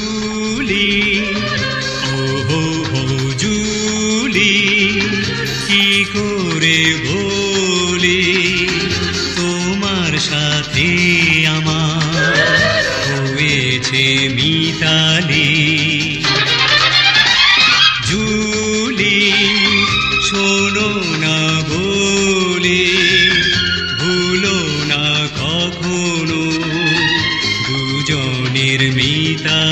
Julie. ও হো, Julie, কি করে বলি? তোমার সাথে আমার হয়েছে মিতালি। জুলি, শোনো না বলে, ভুলো না কখনো দুজনের মিতালি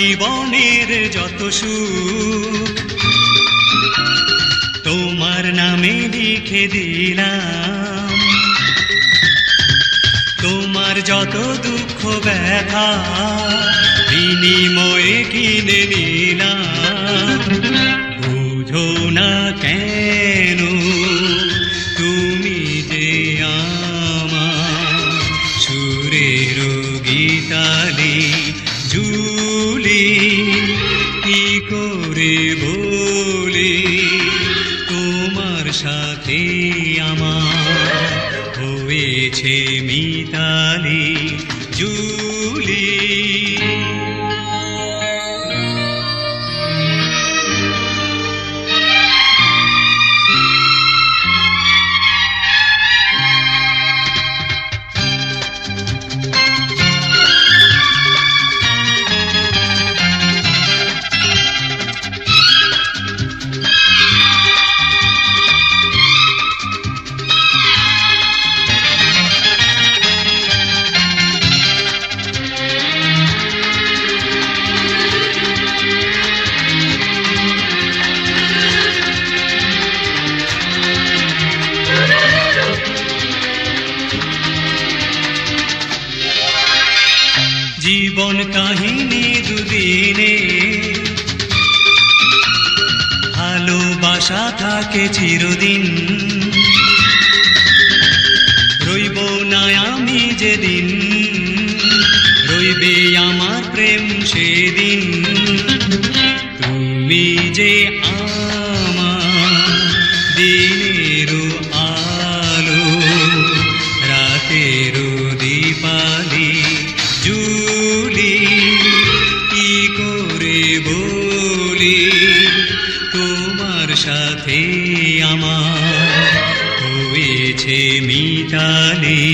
জীবনের যত সুখ, তোমার নামে লিখে দিলাম। তোমার যত দুঃখ ব্যথা, বিনিময়ে কিনে নিলাম। বুঝো না কেন তুমি যে আমার সুরের গীতালি তোমার সাথে আমার হয়েছে মিতালি জুলি জীবন কাহিনী দুদিনে। ভালোবাসা থাকে চিরদিন। রইব না আমি যেদিন, রইবে আমার প্রেম সেদিন। তুমি যে বলি তোমার সাথে আমার হয়েছে মিতালি।